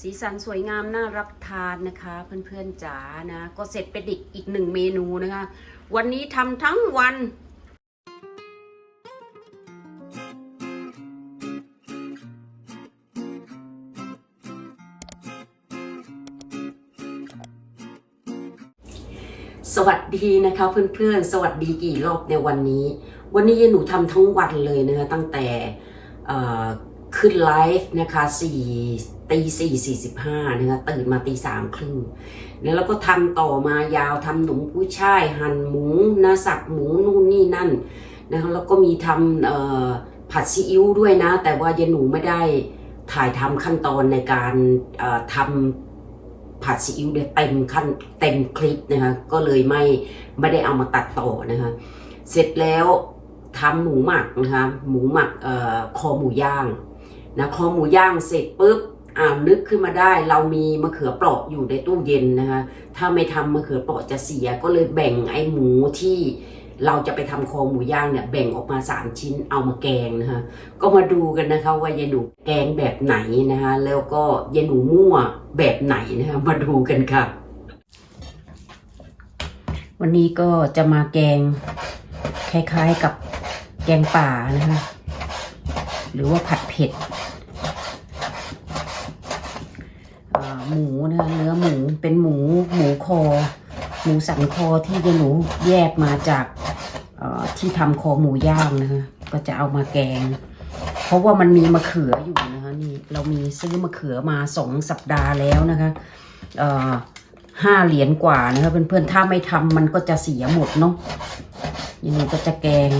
สีสันสวยงามน่ารับทานนะคะ เพื่อนๆจ๋านะ ก็เสร็จเป็นอีกอีกหนึ่งเมนูนะคะ วันนี้ทำทั้งวันสวัสดีนะคะเพื่อนๆ สวัสดีกี่รอบในวันนี้ วันนี้ยายหนูทำทั้งวันเลยนะคะตั้งแต่ขึ้นไลฟ์นะคะสี่ ตีสี่สี่สิบห้านะคะตื่นมาตีสามครึ่งแล้วเราก็ทำต่อมายาวทำหนุ่มกุ้ยช่าย หั่นหมูนะสับหมูนู่นนี่นั่นนะคะแล้วก็มีทำผัดซีอิ๊วด้วยนะ แต่ว่ายายหนูไม่ได้ถ่ายทำขั้นตอนในการเอ่อทำผัดซีอิ๊วเนี่ยเต็มขั้นเต็มคลิปนะคะก็เลยไม่ไม่ได้เอามาตัดต่อนะคะเสร็จแล้วทำหมูหมักนะคะหมูหมักคอหมูย่างนะคอหมูย่างเสร็จปุ๊บ อ่านึกขึ้นมาได้เรามีมะเขือเปราะอยู่ในตู้เย็นนะคะ ถ้าไม่ทำมะเขือเปราะจะเสียก็เลยแบ่งไอ้หมูที่เราจะไปทำคอหมูย่างเนี่ยแบ่งออกมาสามชิ้นเอามาแกงนะคะก็มาดูกันนะคะว่ายายหนูแกงแบบไหนนะคะแล้วก็ยายหนูมั่วแบบไหนนะคะมาดูกันค่ะ วันนี้ก็จะมาแกงคล้ายๆกับแกงป่านะคะหรือว่าผัดเผ็ดอ่า หมูนะคะเนื้อหมูเป็นหมูหมูคอ หมูสันคอที่ยายหนูแยกมาจากที่ทำคอหมูย่างนะคะก็จะเอามาแกง เพราะว่ามันมีมะเขืออยู่นะคะนี่เรามีซื้อมะเขือมาสองสัปดาห์แล้วนะคะห้าเหรียญกว่านะคะเพื่อนๆถ้าไม่ทำมันก็จะเสียหมดเนาะยังไงก็จะแกง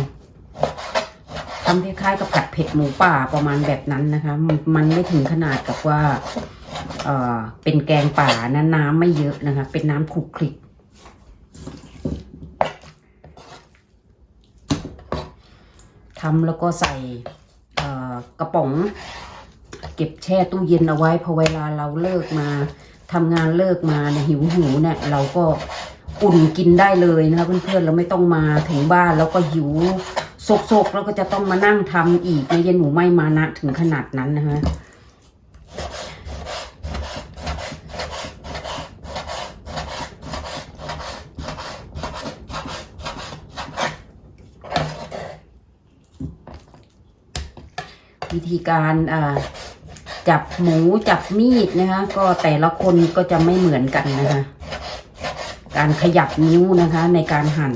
ทำคล้ายๆกับผัดเผ็ดหมูป่าประมาณแบบนั้นนะคะ มันไม่ถึงขนาดกับว่า เป็นแกงป่านะน้ำไม่เยอะนะคะ เป็นน้ำคลุกคลิกทำแล้วก็ใส่กระป๋อง เก็บแช่ตู้เย็นเอาไว้พอเวลาเราเลิกมาทำงานเลิกมาเนี่ยหิวหิวเนี่ยเราก็อุ่นกินได้เลยนะคะเพื่อนๆเราไม่ต้องมาถึงบ้านแล้วก็หิวโซกๆแล้วก็จะต้องมานั่งทำอีกนะยันหนูไม่มานะถึงขนาดนั้นนะคะ วิธีการจับหมูจับมีดนะคะ ก็แต่ละคนก็จะไม่เหมือนกันนะคะ การขยับนิ้วนะคะ ในการหั่น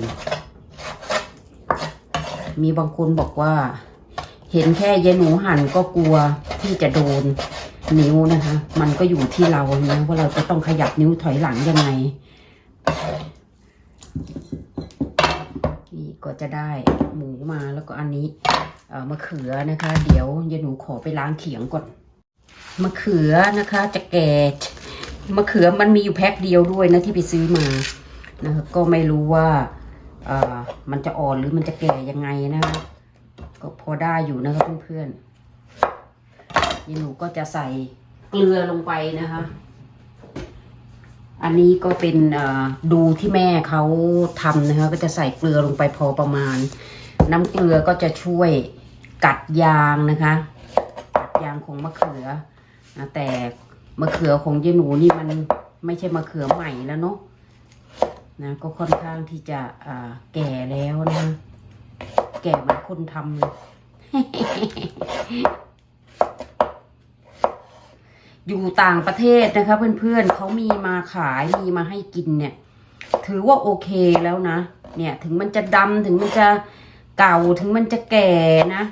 มีบางคนบอกว่า เห็นแค่ยายหนูหั่นก็กลัวที่จะโดนนิ้วนะคะ มันก็อยู่ที่เรานะว่าเราจะต้องขยับนิ้วถอยหลังยังไง นี่ ก็จะได้หมูมาแล้วก็อันนี้เอ่อมะเขือนะคะ เดี๋ยวยายหนูขอไปล้างเขียงก่อนมะเขือนะคะ จะแก่มะเขือมันมีอยู่แพ็คเดียวด้วยนะที่ไปซื้อมานะคะก็ไม่รู้ว่าเอ่อมันจะอ่อนหรือมันจะแก่ยังไงนะคะก็พอได้อยู่นะคะเพื่อนๆยายหนูก็จะใส่เกลือลงไปนะคะ อันนี้ก็เป็นดูที่แม่เขาทำนะคะก็จะใส่เกลือลงไปพอประมาณ น้ำเกลือก็จะช่วยกัดยางนะคะกัดยางของมะเขือนะแต่มะเขือของยายหนูนี่มันไม่ใช่มะเขือใหม่แล้วเนาะนะก็ค่อนข้างที่จะแก่แล้วนะ แก่เหมือนคนทำเลย อยู่ต่างประเทศนะคะ เพื่อนๆเขามีมาขายมีมาให้กินเนี่ย ถือว่าโอเคแล้วนะ เนี่ยถึงมันจะดำถึงมันจะเก่าถึงมันจะแก่นะ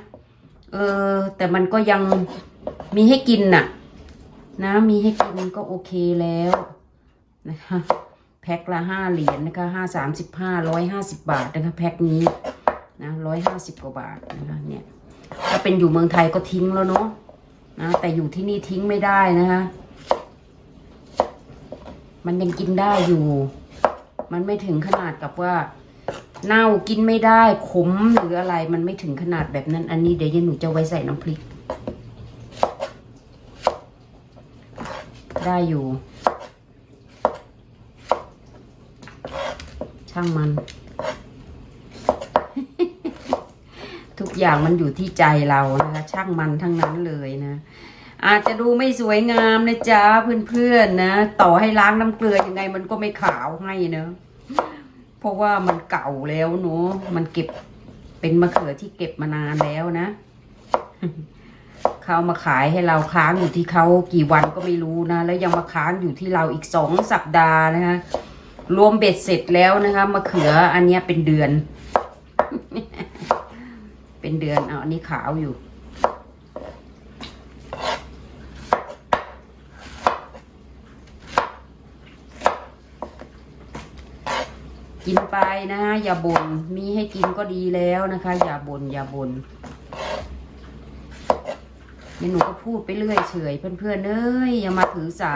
เออ แต่มันก็ยังมีให้กินน่ะ นะ มีให้กินก็โอเคแล้วนะคะ แพ็คละห้าเหรียญนะคะห้าสามสิบห้าร้อยห้าสิบบาทนะคะแพ็คนี้นะร้อยห้าสิบกว่าบาทนะคะเนี่ยถ้าเป็นอยู่เมืองไทยก็ทิ้งแล้วเนาะ นะแต่อยู่ที่นี่ทิ้งไม่ได้นะคะมันยังกินได้อยู่ มันไม่ถึงขนาดกับว่า เน่ากินไม่ได้ขมหรืออะไร มันไม่ถึงขนาดแบบนั้น อันนี้เดี๋ยวยันหนูจะไว้ใส่น้ำพริก ได้อยู่ ช่างมัน ทุก อย่างมันอยู่ที่ใจเรานะคะช่างมันทั้งนั้นเลยนะ อาจจะดูไม่สวยงามนะจ๊ะเพื่อนๆนะ ต่อให้ล้างน้ำเกลือยังไงมันก็ไม่ขาวให้เนอะเพราะว่ามันเก่าแล้วเนอะมันเก็บเป็นมะเขือที่เก็บมานานแล้วนะเขามาขายให้เราค้างอยู่ที่เขากี่วันก็ไม่รู้นะ แล้วยังมาค้างอยู่ที่เราอีกสองสัปดาห์นะคะรวมเบ็ดเสร็จแล้วนะคะมะเขืออันนี้เป็นเดือน เป็นเดือนเอาอันนี้ขาวอยู่ กินไปนะอย่าบน่นมีให้กินก็ดีแล้วนะคะ อย่าบน่นอย่าบน่นเดี๋ยวหนูก็พูดไปเรื่อยเฉยเพื่อนๆเอ้ยอย่ามาถือสา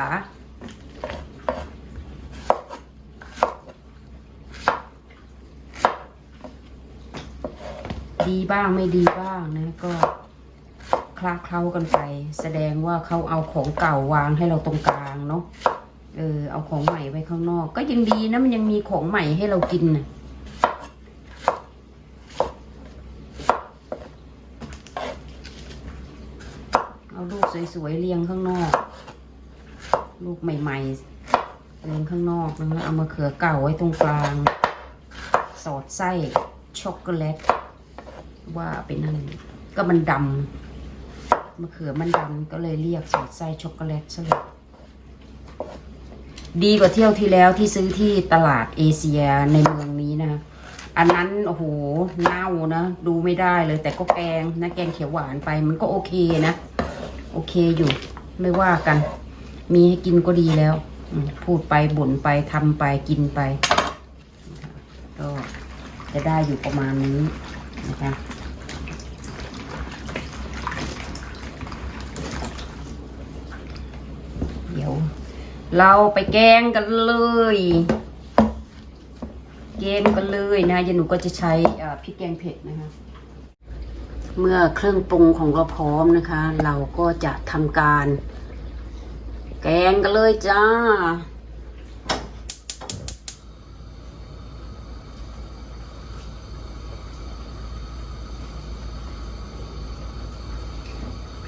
ดีบ้างไม่ดีบ้างนะก็คลาเคล้ากันไป แสดงว่าเขาเอาของเก่าวางให้เราตรงกลางเนาะเออเอาของใหม่ไว้ข้างนอก ก็ยังดีนะมันยังมีของใหม่ให้เรากินนะเอาลูกสวยๆเรียงข้างนอก ลูกใหม่ ๆ เรียงข้างนอกนะเอามาเขือเก่าไว้ตรงกลาง สอดไส้ช็อกโกแลต ว่าเป็นนั่นก็มันดำมะเขือมันดำก็เลยเรียกสอดไส้ช็อกโกแลตซะเลยดีกว่าเที่ยวที่แล้วที่ซื้อที่ตลาดเอเชียในเมืองนี้นะ อันนั้นโอ้โหเน่านะ ดูไม่ได้เลย แต่ก็แกงนะแกงเขียวหวานไปมันก็โอเคนะ โอเคอยู่ ไม่ว่ากัน มีให้กินก็ดีแล้วพูดไปบ่นไปทำไปกินไป ก็จะได้อยู่ประมาณนี้ นะคะเดี๋ยว เราไปแกงกันเลย แกงกันเลยนะยายหนูก็จะใช้พริกแกงเผ็ดนะคะ เมื่อเครื่องปรุงของเราพร้อมนะคะ เราก็จะทำการ แกงกันเลยจ้า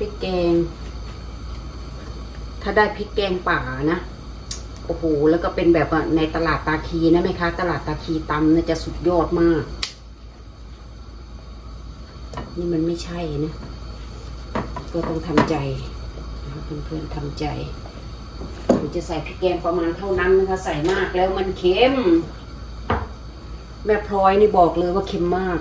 ริกแกง ถ้าได้พริกแกงป่านะโอ้โหแล้วก็เป็นแบบในตลาดตาคีนะไหมคะ ตลาดตาคีตำเนี่ยจะสุดยอดมาก นี่มันไม่ใช่นะ ก็ต้องทำใจเพื่อนๆทำใจหนูจะใส่พริกแกงประมาณเท่านั้นนะคะ ใส่มากแล้วมันเค็ม แม่พลอยนี่บอกเลยว่าเค็มมาก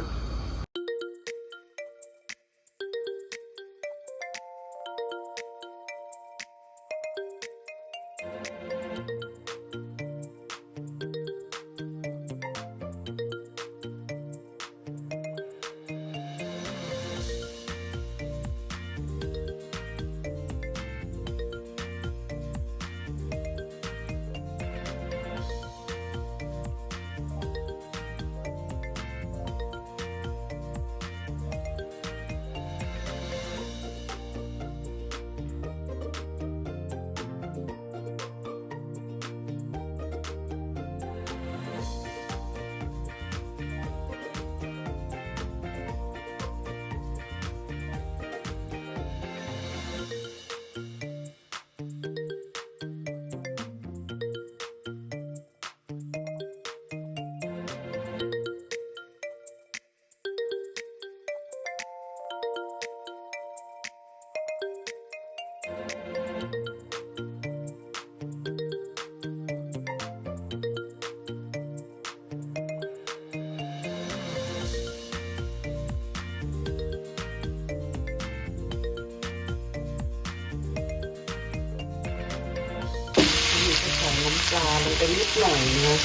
ปลาลงไปนิดหน่อยนะ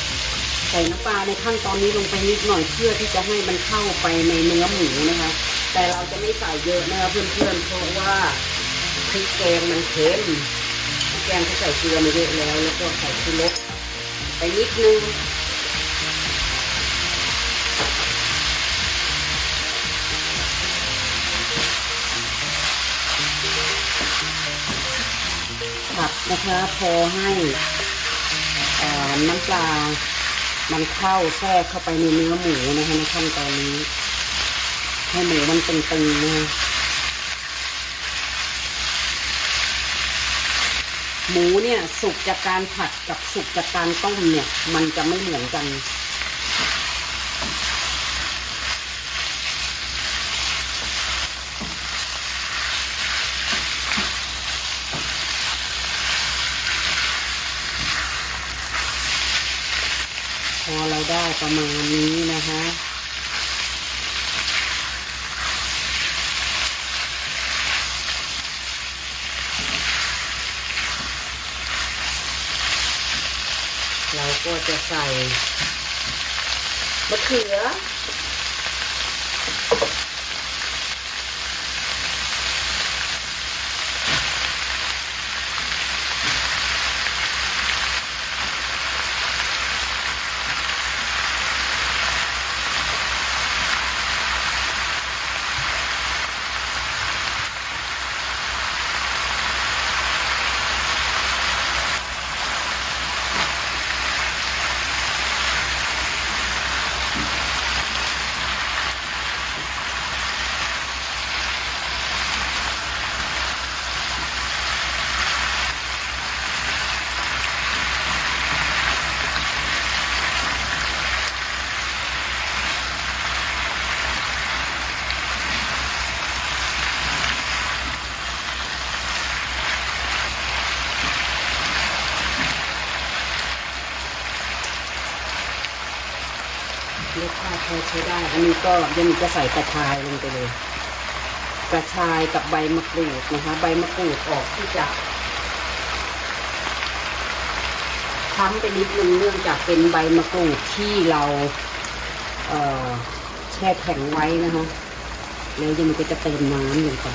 ใส่น้ำปลาในขั้นตอนนี้ลงไปนิดหน่อยเพื่อที่จะให้มันเข้าไปในเนื้อหมูนะคะ แต่เราจะไม่ใส่เยอะนะคะเพื่อนๆเพราะว่าพริกแกงมันเค็มพริกแกงเขาใส่เกลือมาเยอะแล้ว แล้วก็ใส่ชูรสไปนิดนึงผัดนะคะพอให้ารน้ำปลา มันเข้าแทรกเข้าไปในเนื้อหมูนะคะในขั้นตอนนี้ ให้หมูมันตึงๆนะหมูเนี่ยสุกจากการผัดกับสุกจากการต้มเนี่ย มันจะไม่เหมือนกัน พอเราได้ ประมาณนี้นะคะเราก็จะใส่มะเขือ รสชาติพอใช้ได้ อันนี้ก็ยังมีจะใส่กระชายลงไปเลย กระชายกับใบมะกรูดนะคะ ใบมะกรูดออกที่จะช้ำไปนิดนึงเนื่องจากเป็นใบมะกรูดที่เราเแช่แข็งไว้นะคะแล้วยังมีก็จะเติมน้ำลงไป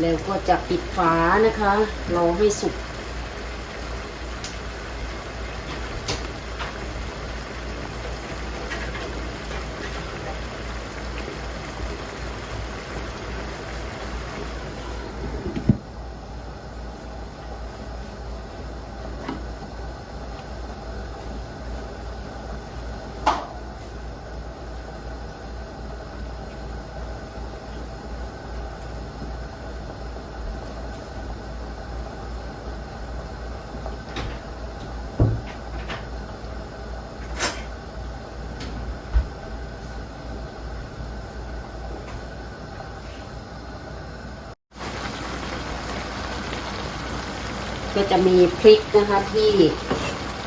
แล้วก็จะปิดฝานะคะรอให้สุก ก็จะมีพริกนะคะ ที่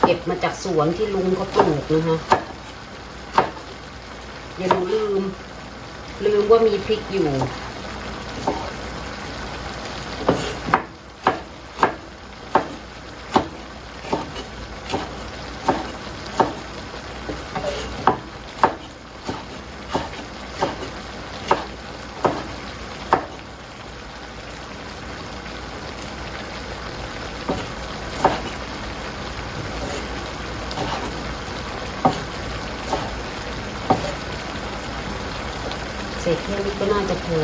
เก็บมาจากสวนที่ลุงเขาปลูกนะคะอย่าลืม ลืมว่ามีพริกอยู่ เสร็จแค่นี้ก็น่าจะพอ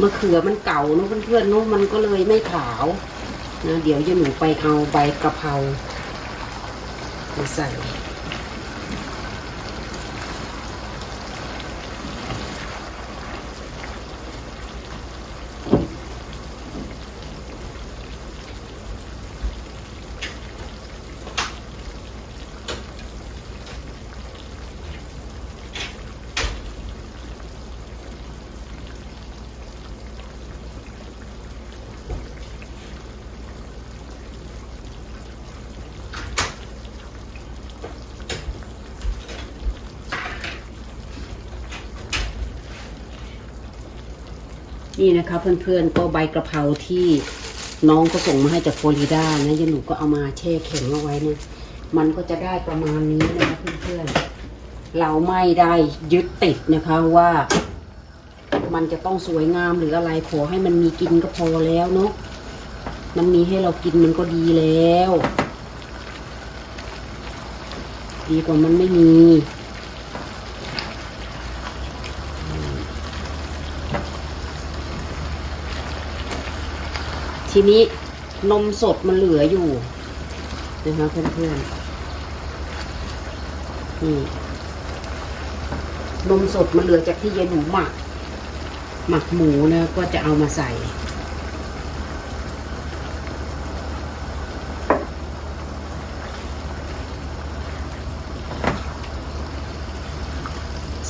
มะเขือมันเก่าเนาะเพื่อนๆเนาะมันก็เลยไม่ขาวนะเดี๋ยวจะหนูไปเอาใบกะเพรามาใส่ นี่นะคะเพื่อนๆก็ใบกระเพราที่น้องก็ส่งมาให้จากฟลอริดานะยันหนูก็เอามาแช่แข็งเอาไว้นะมันก็จะได้ประมาณนี้นะคะเพื่อนๆเราไม่ได้ยึดติดนะคะว่ามันจะต้องสวยงามหรืออะไรขอให้มันมีกินก็พอแล้วเนาะมันมีให้เรากินมันก็ดีแล้ว ดีกว่ามันไม่มี ทีนี้นมสดมันเหลืออยู่นะคะเพื่อนๆนี่นมสดมันเหลือจากที่ยายหนูหมัก หมักหมูนะก็จะเอามาใส่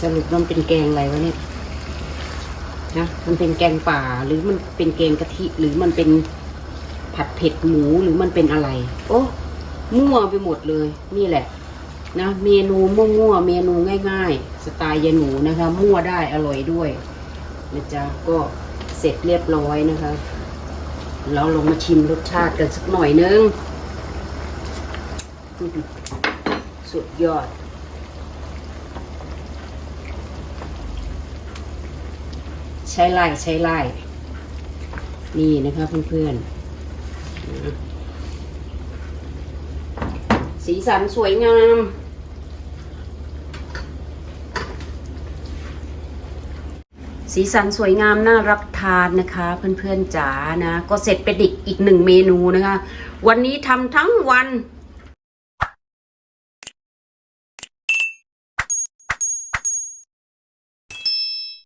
สรุปมันเป็นแกงอะไรวะเนี่ย นะมันเป็นแกงป่าหรือมันเป็นแกงกะทิ หรือมันเป็นผัดเผ็ดหมูหรือมันเป็นอะไร โอ้มั่วไปหมดเลยนี่แหละ นะเมนูมั่วๆเมนูง่าย ๆ สไตล์ยายหนูนะคะ มั่วได้อร่อยด้วยนะจ๊ะก็เสร็จเรียบร้อยนะคะเราลงมาชิมรสชาติกันสักหน่อยนึง สุดยอด ช้ไล่ใช้ไล่นี่นะคะเพื่อนๆสีสันสวยงามสีสันสวยงามน่ารับทานนะคะเพื่อนๆจ๋านะ ก็เสร็จเป็นอีกอีกหนึ่งเมนูนะคะ วันนี้ทำทั้งวัน